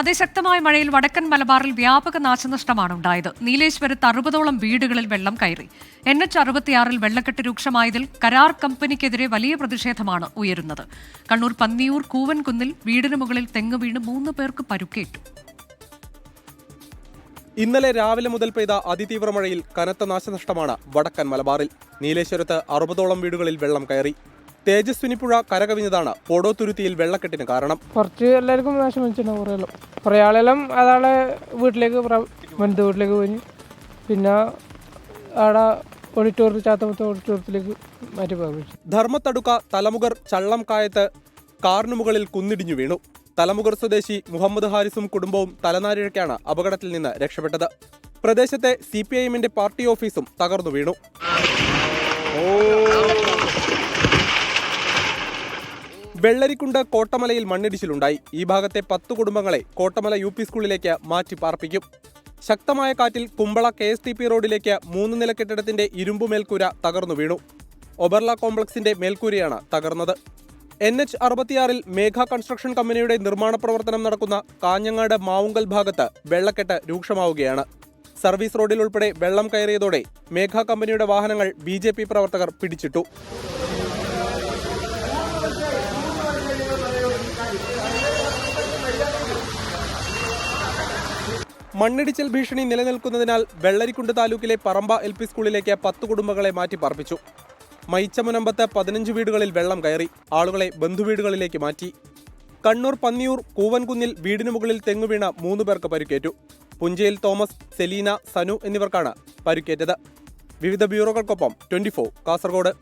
അതിശക്തമായ മഴയിൽ വടക്കൻ മലബാറിൽ വ്യാപക നാശനഷ്ടമാണ് ഉണ്ടായത്. നീലേശ്വരത്ത് അറുപതോളം വീടുകളിൽ വെള്ളം കയറി. എൻ എച്ച് അറുപത്തിയാറിൽ വെള്ളക്കെട്ട് രൂക്ഷമായതിൽ കരാർ കമ്പനിക്കെതിരെ വലിയ പ്രതിഷേധമാണ് ഉയരുന്നത്. കണ്ണൂർ പന്നിയൂർ കൂവൻകുന്നിൽ വീടിന് മുകളിൽ തെങ്ങ് വീണ് മൂന്ന് പേർക്ക് പരുക്കേറ്റു. ഇന്നലെ രാവിലെ മുതൽ പെയ്ത അതിതീവ്ര മഴയിൽ കനത്ത നാശനഷ്ടമാണ് വടക്കൻ മലബാറിൽ. നീലേശ്വരത്ത് അറുപതോളം വീടുകളിൽ വെള്ളം കയറി. തേജസ്വിനി പുഴ കരകവിഞ്ഞതാണ് പോടോത്തുരുത്തിയിൽ വെള്ളക്കെട്ടിന് കാരണം. കുറച്ച് എല്ലാവർക്കും നാശം വെച്ചിട്ടുണ്ടാവും കുറേ എല്ലാം. കുറേ ആളെല്ലാം അതാളെ വീട്ടിലേക്ക് വനിത വീട്ടിലേക്ക് പോയി. പിന്നെ അവിടെ ഓഡിറ്റോറിയം ചാത്തമത്തെ ഓഡിറ്റോറിയത്തിലേക്ക് മാറ്റി പോകും ധർമ്മത്തടുക്ക തലമുകർ ചള്ളം കായത്ത് കാറിനു മുകളിൽ കുന്നിടിഞ്ഞു വീണു. തലമുകർ സ്വദേശി മുഹമ്മദ് ഹാരിസും കുടുംബവും തലനാരിഴയ്ക്കാണ് അപകടത്തിൽ നിന്ന് രക്ഷപ്പെട്ടത്. പ്രദേശത്തെ സി പി ഐ എമ്മിന്റെ പാർട്ടി ഓഫീസും തകർന്നു വീണു. വെള്ളരിക്കുണ്ട് കോട്ടമലയിൽ മണ്ണിടിച്ചിലുണ്ടായി. ഈ ഭാഗത്തെ പത്ത് കുടുംബങ്ങളെ കോട്ടമല യു പി സ്കൂളിലേക്ക് മാറ്റി പാർപ്പിക്കും ശക്തമായ കാറ്റിൽ Kumbla K S T P റോഡിലേക്ക് മൂന്ന് നില കെട്ടിടത്തിന്റെ ഇരുമ്പു മേൽക്കൂര തകർന്നു വീണു. ഒബർല കോംപ്ലക്സിന്റെ മേൽക്കൂരയാണ് തകർന്നത്. എൻ എച്ച് അറുപത്തിയാറിൽ മേഘ കൺസ്ട്രക്ഷൻ കമ്പനിയുടെ നിർമ്മാണ പ്രവർത്തനം നടക്കുന്ന കാഞ്ഞങ്ങാട് മാവുങ്കൽ ഭാഗത്ത് വെള്ളക്കെട്ട് രൂക്ഷമാവുകയാണ്. സർവീസ് റോഡിൽ ഉൾപ്പെടെ വെള്ളം കയറിയതോടെ മേഘ കമ്പനിയുടെ വാഹനങ്ങൾ ബി പ്രവർത്തകർ പിടിച്ചിട്ടു. മണ്ണിടിച്ചിൽ ഭീഷണി നിലനിൽക്കുന്നതിനാൽ വെള്ളരിക്കുണ്ട് താലൂക്കിലെ പറമ്പ എൽ പി സ്കൂളിലേക്ക് പത്ത് കുടുംബങ്ങളെ മാറ്റി പാർപ്പിച്ചു. മൈച്ചമുനമ്പത്ത് പതിനഞ്ച് വീടുകളിൽ വെള്ളം കയറി. ആളുകളെ ബന്ധുവീടുകളിലേക്ക് മാറ്റി. കണ്ണൂർ പന്നിയൂർ കൂവൻകുന്നിൽ വീടിനു മുകളിൽ തെങ്ങുവീണ മൂന്ന് പേർക്ക് പരിക്കേറ്റു. പുഞ്ചയിൽ തോമസ് സെലീന സനു എന്നിവർക്കാണ് പരിക്കേറ്റത്. വിവിധ ബ്യൂറോകൾക്കൊപ്പം ട്വന്റി കാസർഗോഡ്.